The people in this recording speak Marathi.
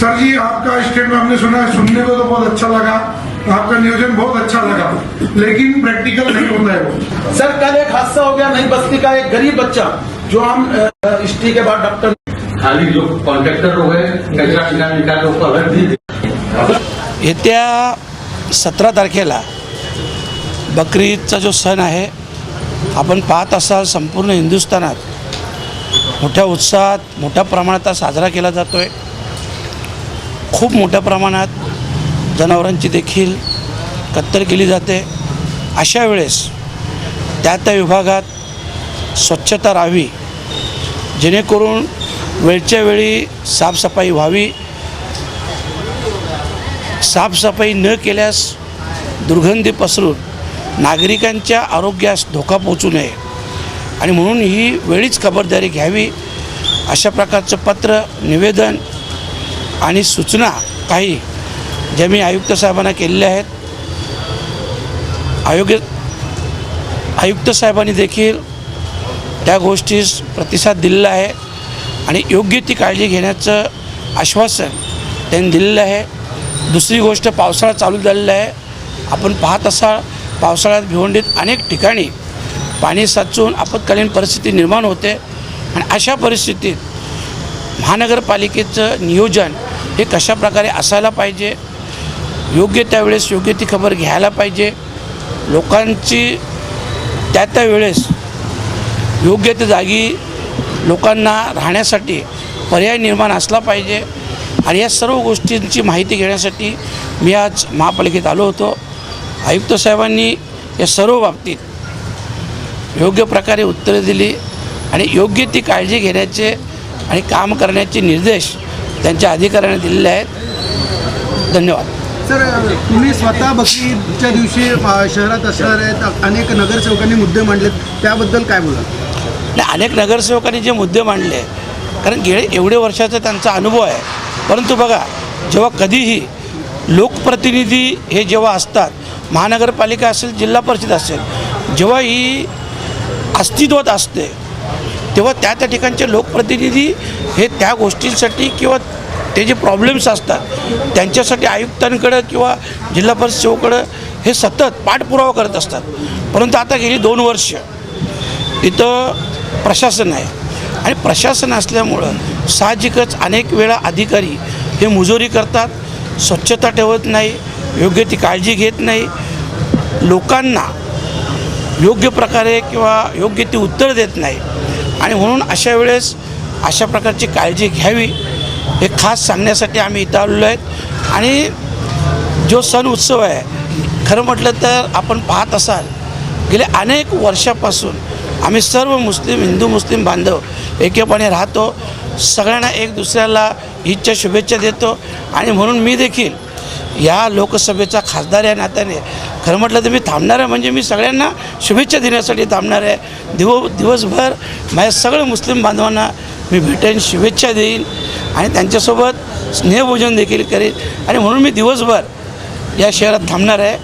सर जी आपका स्टेटमेंट हमने सुना है सुनने को तो बहुत अच्छा लगा। आपका नियोजन बहुत अच्छा लगा लेकिन प्रैक्टिकल नहीं होता है वो। सर कल एक हादसा हो गया नई बस्ती का एक गरीब बच्चा जो हम हिस्ट्री के बाद डॉक्टर खाली जो कॉन्ट्रॅक्टर लोक आहे कचरा निकाल निकाल लोक अलग भी येत्या सतरा तारखेला बकरी ईदचा जो सण आहे आपण पाहत असाल संपूर्ण हिंदुस्थानात मोठ्या उत्साहात मोठ्या प्रमाणात हा साजरा केला जातो आहे खूप मोठ्या प्रमाणात जनावरांची देखील कत्तल केली जाते. अशा वेळेस त्या त्या विभागात स्वच्छता राहावी जेणेकरून वेळच्या वेळी साफसफाई व्हावी. साफसफाई न केल्यास दुर्गंधी पसरून नागरिकांच्या आरोग्यास धोका पोचू नये आणि म्हणून ही वेळीच खबरदारी घ्यावी अशा प्रकारचं पत्र निवेदन आणि सूचना काही ज्या मी आयुक्त साहेबांना केलेल्या आहेत आयोग्य आयुक्त साहेबांनी देखील त्या गोष्टीस प्रतिसाद दिलेला आहे आणि योग्य ती काळजी घेण्याचं आश्वासन त्यांनी दिलेलं आहे. दुसरी गोष्ट पावसाळा चालू झालेला आहे. आपण पाहत असाल पावसाळ्यात भिवंडीत अनेक ठिकाणी पाणी साचून आपत्कालीन परिस्थिती निर्माण होते आणि अशा परिस्थितीत महानगरपालिकेचं नियोजन हे कशा प्रकारे असायला पाहिजे? योग्य त्यावेळेस योग्य ती खबर घ्यायला पाहिजे. लोकांची त्या त्या वेळेस योग्य त्या जागी लोकांना राहण्यासाठी पर्याय निर्माण असला पाहिजे. आणि या सर्व गोष्टींची माहिती घेण्यासाठी मी आज महापालिकेत आलो होतो. आयुक्त साहेबांनी या सर्व बाबतीत योग्य प्रकारे उत्तरे दिली आणि योग्य ती काळजी घेण्याचे आणि काम करण्याचे निर्देश त्यांच्या अधिकाऱ्यांनी दिलेले आहेत. धन्यवाद. सर तुम्ही स्वतः बकरीच्या दिवशी शहरात असणार आहेत अनेक नगरसेवकांनी मुद्दे मांडलेत. त्याबद्दल काय बोला आणि अनेक नगरसेवकांनी जे मुद्दे मांडले कारण गेले एवढे वर्षाचा त्यांचा अनुभव आहे. परंतु बघा जेव्हा कधीही लोकप्रतिनिधी हे जेव्हा असतात महानगरपालिका असेल जिल्हा परिषद असेल जेव्हा ही अस्तित्वात असते तेव्हा त्या त्या ठिकाणचे लोकप्रतिनिधी हे त्या गोष्टींसाठी किंवा ते जे प्रॉब्लेम्स असतात त्यांच्यासाठी आयुक्तांकडं किंवा जिल्हा परिषद सेवकडं हे सतत पाठपुरावा करत असतात. परंतु आता गेली दोन वर्ष इथं प्रशासन आहे. आणि प्रशासन असल्यामुळं साहजिकच अनेक वेळा अधिकारी हे मुजोरी करतात स्वच्छता ठेवत नाही योग्य ती काळजी घेत नाही. लोकांना योग्य प्रकारे किंवा योग्य ती उत्तर देत नाही. आणि म्हणून अशा वेळेस अशा प्रकारची काळजी घ्यावी हे खास सांगण्यासाठी आम्ही इथं आलेलो आहेत. आणि जो सण उत्सव आहे खरं म्हटलं तर आपण पाहत असाल गेल्या अनेक वर्षापासून आम्ही सर्व मुस्लिम हिंदू मुस्लिम बांधव एकेपणे राहतो. सगळ्यांना एक दुसऱ्याला ईदच्या शुभेच्छा देतो. आणि म्हणून मी देखील या लोकसभेचा खासदार या नात्याने खरं म्हटलं तर मी थांबणार आहे. म्हणजे मी सगळ्यांना शुभेच्छा देण्यासाठी थांबणार आहे. दिव दिवसभर माझ्या सगळ्या मुस्लिम बांधवांना मी भेटेन शुभेच्छा देईन आणि त्यांच्यासोबत स्नेहभोजन देखील करेन आणि म्हणून मी दिवसभर या शहरात थांबणार आहे.